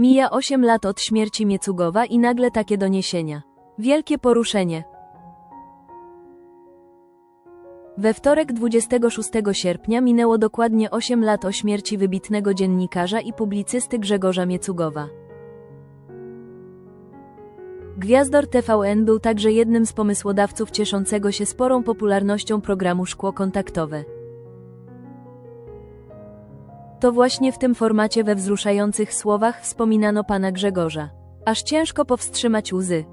Mija 8 lat od śmierci Miecugowa i nagle takie doniesienia. Wielkie poruszenie. We wtorek 26 sierpnia minęło dokładnie 8 lat o śmierci wybitnego dziennikarza i publicysty Grzegorza Miecugowa. Gwiazdor TVN był także jednym z pomysłodawców cieszącego się sporą popularnością programu Szkło Kontaktowe. To właśnie w tym formacie we wzruszających słowach wspominano pana Grzegorza. Aż ciężko powstrzymać łzy.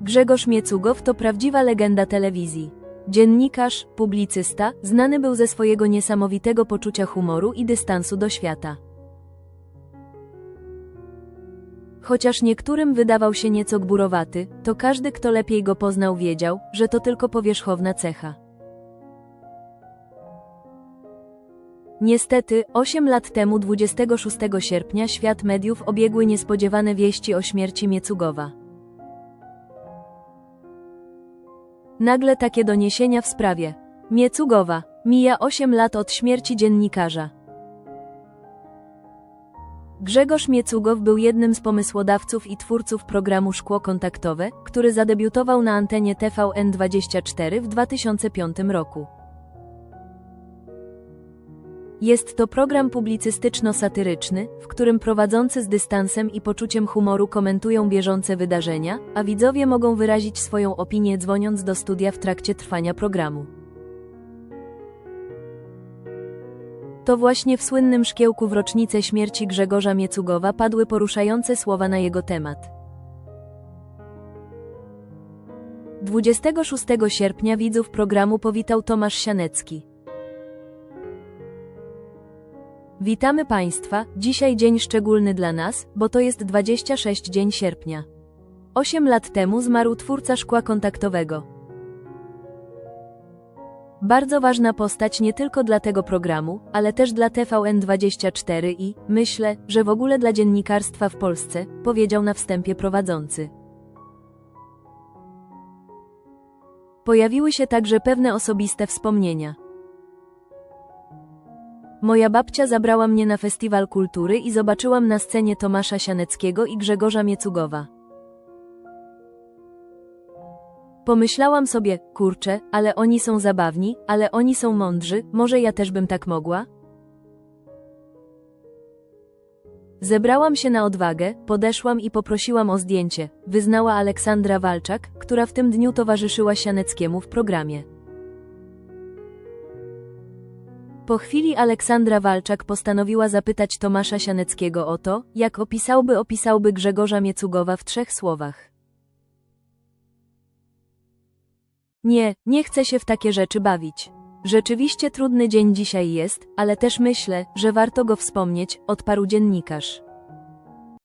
Grzegorz Miecugow to prawdziwa legenda telewizji. Dziennikarz, publicysta, znany był ze swojego niesamowitego poczucia humoru i dystansu do świata. Chociaż niektórym wydawał się nieco gburowaty, to każdy, kto lepiej go poznał, wiedział, że to tylko powierzchowna cecha. Niestety, 8 lat temu 26 sierpnia świat mediów obiegły niespodziewane wieści o śmierci Miecugowa. Nagle takie doniesienia w sprawie Miecugowa. Mija 8 lat od śmierci dziennikarza. Grzegorz Miecugow był jednym z pomysłodawców i twórców programu Szkło Kontaktowe, który zadebiutował na antenie TVN24 w 2005 roku. Jest to program publicystyczno-satyryczny, w którym prowadzący z dystansem i poczuciem humoru komentują bieżące wydarzenia, a widzowie mogą wyrazić swoją opinię dzwoniąc do studia w trakcie trwania programu. To właśnie w słynnym szkiełku w rocznicę śmierci Grzegorza Miecugowa padły poruszające słowa na jego temat. 26 sierpnia widzów programu powitał Tomasz Sianecki. Witamy Państwa, dzisiaj dzień szczególny dla nas, bo to jest 26 dzień sierpnia. Osiem lat temu zmarł twórca szkła kontaktowego. Bardzo ważna postać nie tylko dla tego programu, ale też dla TVN24 i, myślę, że w ogóle dla dziennikarstwa w Polsce, powiedział na wstępie prowadzący. Pojawiły się także pewne osobiste wspomnienia. Moja babcia zabrała mnie na festiwal kultury i zobaczyłam na scenie Tomasza Sianeckiego i Grzegorza Miecugowa. Pomyślałam sobie, kurczę, ale oni są zabawni, ale oni są mądrzy, może ja też bym tak mogła? Zebrałam się na odwagę, podeszłam i poprosiłam o zdjęcie, wyznała Aleksandra Walczak, która w tym dniu towarzyszyła Sianeckiemu w programie. Po chwili Aleksandra Walczak postanowiła zapytać Tomasza Sianeckiego o to, jak opisałby opisałby Grzegorza Miecugowa w trzech słowach. Nie, nie chcę się w takie rzeczy bawić. Rzeczywiście trudny dzień dzisiaj jest, ale też myślę, że warto go wspomnieć, odparł dziennikarz.